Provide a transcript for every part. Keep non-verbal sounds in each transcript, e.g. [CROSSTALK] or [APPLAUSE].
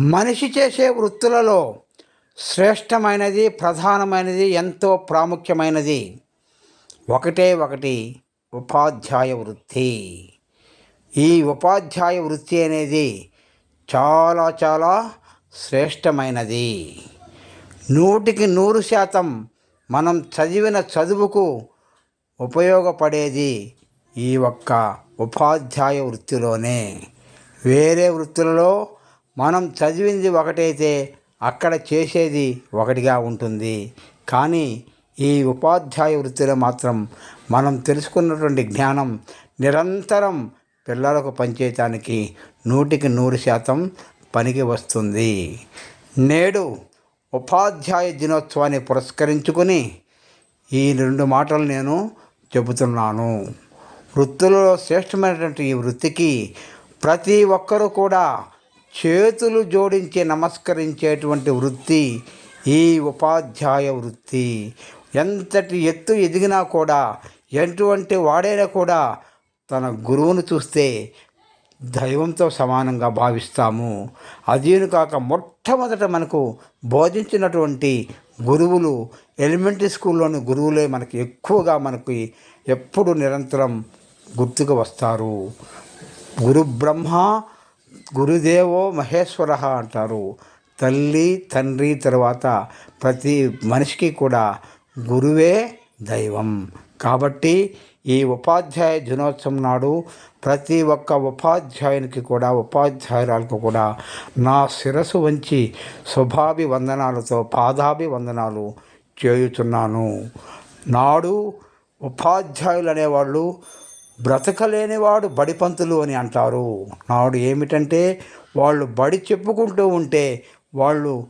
మనిషి చేసే వృత్తులలో శ్రేష్టమైనది ప్రధానమైనది ఎంతో ప్రాముఖ్యమైనది ఒకటే ఒకటి ఉపాధ్యాయ వృత్తి. ఈ ఉపాధ్యాయ వృత్తి అనేది చాలా చాలా శ్రేష్టమైనది. నూటికి నూరు శాతం మనం చదివిన చదువుకు ఉపయోగపడేది ఈ ఒక్క ఉపాధ్యాయ వృత్తిలోనే. వేరే వృత్తులలో మనం చదివింది ఒకటైతే అక్కడ చేసేది ఒకటిగా ఉంటుంది. కానీ ఈ ఉపాధ్యాయ వృత్తిలో మాత్రం మనం తెలుసుకున్నటువంటి జ్ఞానం నిరంతరం పిల్లలకు పనిచేయటానికి నూటికి నూరు శాతం పనికి వస్తుంది. నేడు ఉపాధ్యాయ దినోత్సవాన్ని పురస్కరించుకొని ఈ రెండు మాటలు నేను చెబుతున్నాను. వృత్తులలో శ్రేష్టమైనటువంటి ఈ వృత్తికి ప్రతి ఒక్కరూ కూడా చేతులు జోడించి నమస్కరించేటువంటి వృత్తి ఈ ఉపాధ్యాయ వృత్తి. ఎంతటి ఎత్తు ఎదిగినా కూడా ఎటువంటి వాడైనా కూడా తన గురువును చూస్తే దైవంతో సమానంగా భావిస్తాము. అదీను కాక మొట్టమొదట మనకు బోధించినటువంటి గురువులు ఎలిమెంటరీ స్కూల్లోని గురువులే మనకి ఎక్కువగా మనకి ఎప్పుడు నిరంతరం గుర్తుకు వస్తారు. గురు బ్రహ్మ గురుదేవో మహేశ్వర అంటారు. తల్లి తండ్రి తర్వాత ప్రతి మనిషికి కూడా గురువే దైవం. కాబట్టి ఈ ఉపాధ్యాయ దినోత్సవం నాడు ప్రతి ఒక్క ఉపాధ్యాయునికి కూడా ఉపాధ్యాయురాలకు కూడా నా శిరసు వంచి శుభాభివందనాలతో వందనాలతో పాదాభి వందనాలు నాడు ఉపాధ్యాయులు అనేవాళ్ళు బ్రతకలేనివాడు బడిపంతులు అని అంటారు. నాడు ఏమిటంటే వాళ్ళు బడి చెప్పుకుంటూ ఉంటే వాళ్ళు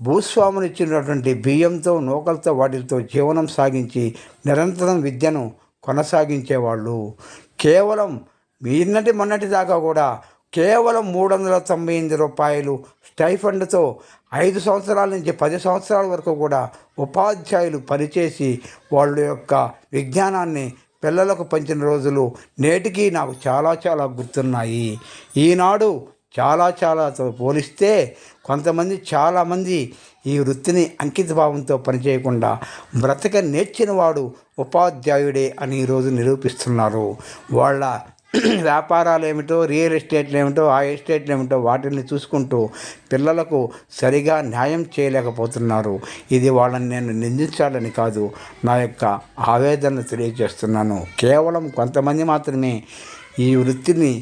భూస్వాములు ఇచ్చినటువంటి బియ్యంతో నూకలతో వాటితో జీవనం సాగించి నిరంతరం విద్యను కొనసాగించేవాళ్ళు. కేవలం నిన్నటి మొన్నటి దాకా కూడా కేవలం మూడు వందల తొంభై ఎనిమిది రూపాయలు స్టైఫండ్తో ఐదు సంవత్సరాల నుంచి పది సంవత్సరాల వరకు కూడా ఉపాధ్యాయులు పనిచేసి వాళ్ళ యొక్క విజ్ఞానాన్ని పిల్లలకు పంచిన రోజులు నేటికి నాకు చాలా చాలా గుర్తున్నాయి. ఈనాడు చాలా చాలాతో పోలిస్తే కొంతమంది చాలామంది ఈ వృత్తిని అంకితభావంతో పనిచేయకుండా బ్రతక నేర్చిన వాడు ఉపాధ్యాయుడే అని ఈరోజు నిరూపిస్తున్నారు. వాళ్ళ [CLEARS THROAT] వ్యాపారాలు ఏమిటో రియల్ ఎస్టేట్లు ఏమిటో ఆ ఎస్టేట్లు ఏమిటో వాటిని చూసుకుంటూ పిల్లలకు సరిగా న్యాయం చేయలేకపోతున్నారు. ఇది వాళ్ళని నేను నిందించాలని కాదు నా యొక్క ఆవేదనను తెలియజేస్తున్నాను. కేవలం కొంతమంది మాత్రమే ఈ వృత్తిని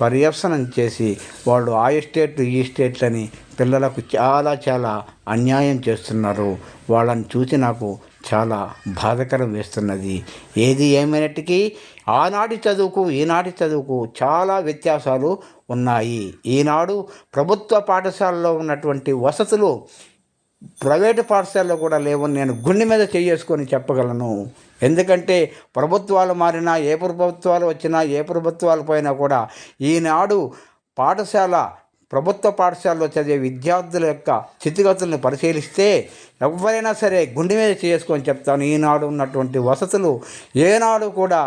పర్యవసనం చేసి వాళ్ళు ఆ ఎస్టేట్లు ఈ ఎస్టేట్లని పిల్లలకు చాలా చాలా అన్యాయం చేస్తున్నారు. వాళ్ళని చూసి నాకు చాలా బాధకరం వేస్తున్నది. ఏది ఏమైనట్టుకీ ఆనాటి చదువుకు ఈనాటి చదువుకు చాలా వ్యత్యాసాలు ఉన్నాయి. ఈనాడు ప్రభుత్వ పాఠశాలలో ఉన్నటువంటి వసతులు ప్రైవేటు పాఠశాలలో కూడా లేవని నేను గుండె మీద చేసుకొని చెప్పగలను. ఎందుకంటే ప్రభుత్వాలు మారినా ఏ ప్రభుత్వాలు వచ్చినా ఏ ప్రభుత్వాలు పోయినా కూడా ఈనాడు పాఠశాల ప్రభుత్వ పాఠశాలలో చదివే విద్యార్థుల యొక్క స్థితిగతులను పరిశీలిస్తే ఎవరైనా సరే గుండె మీద చేసుకొని చెప్తాను. ఈనాడు ఉన్నటువంటి వసతులు ఏనాడు కూడా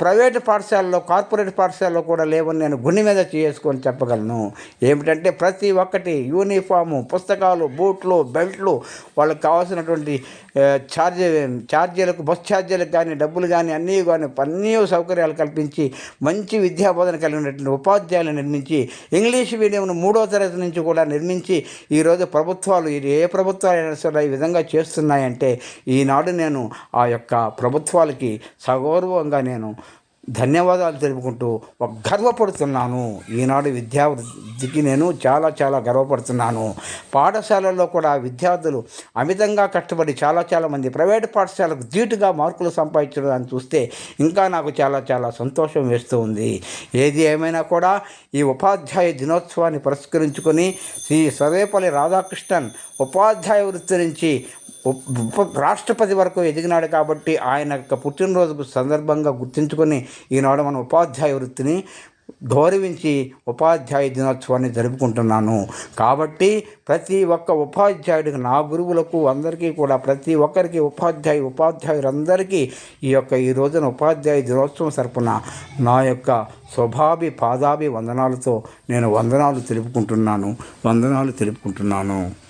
ప్రైవేటు పాఠశాలలో కార్పొరేట్ పాఠశాలలో కూడా లేవని నేను గుండె మీద చేసుకొని చెప్పగలను. ఏమిటంటే ప్రతి ఒక్కటి యూనిఫాము పుస్తకాలు బూట్లు బెల్ట్లు వాళ్ళకి కావాల్సినటువంటి ఛార్జీ ఛార్జీలకు బస్ ఛార్జీలకు కానీ డబ్బులు కానీ అన్నీ కానీ అన్నీ సౌకర్యాలు కల్పించి మంచి విద్యాబోధన కలిగినటువంటి ఉపాధ్యాయులు నిర్మించి ఇంగ్లీష్ మీడియంను మూడో తరగతి నుంచి కూడా నిర్మించి ఈరోజు ప్రభుత్వాలు ఇది ఏ ప్రభుత్వాలైనా సరే ఈ విధంగా చేస్తున్నాయంటే ఈనాడు నేను ఆ యొక్క ప్రభుత్వాలకి సగౌరవంగా నేను నేను ధన్యవాదాలు తెలుపుకుంటూ ఒక గర్వపడుతున్నాను. ఈనాడు విద్యార్థికి నేను చాలా చాలా గర్వపడుతున్నాను. పాఠశాలల్లో కూడా విద్యార్థులు అమితంగా కష్టపడి చాలా చాలా మంది ప్రైవేట్ పాఠశాలకు ధీటుగా మార్కులు సంపాదించడం చూస్తే ఇంకా నాకు చాలా చాలా సంతోషం వేస్తూ ఉంది. ఏది ఏమైనా కూడా ఈ ఉపాధ్యాయ దినోత్సవాన్ని పురస్కరించుకొని శ్రీ సర్వేపల్లి రాధాకృష్ణన్ ఉపాధ్యాయ వృత్తి నుంచి రాష్ట్రపతి వరకు ఎదిగినాడు కాబట్టి ఆయన యొక్క పుట్టినరోజు సందర్భంగా గుర్తించుకొని ఈనాడు మన ఉపాధ్యాయ వృత్తిని గౌరవించి ఉపాధ్యాయ దినోత్సవాన్ని జరుపుకుంటున్నాను. కాబట్టి ప్రతి ఒక్క ఉపాధ్యాయుడికి నా గురువులకు అందరికీ కూడా ప్రతి ఒక్కరికి ఉపాధ్యాయ ఉపాధ్యాయులందరికీ ఈ యొక్క ఈ రోజున ఉపాధ్యాయ దినోత్సవం తరపున నా యొక్క స్వభావి పాదాభి వందనాలతో నేను వందనాలు తెలుపుకుంటున్నాను. వందనాలు తెలుపుకుంటున్నాను.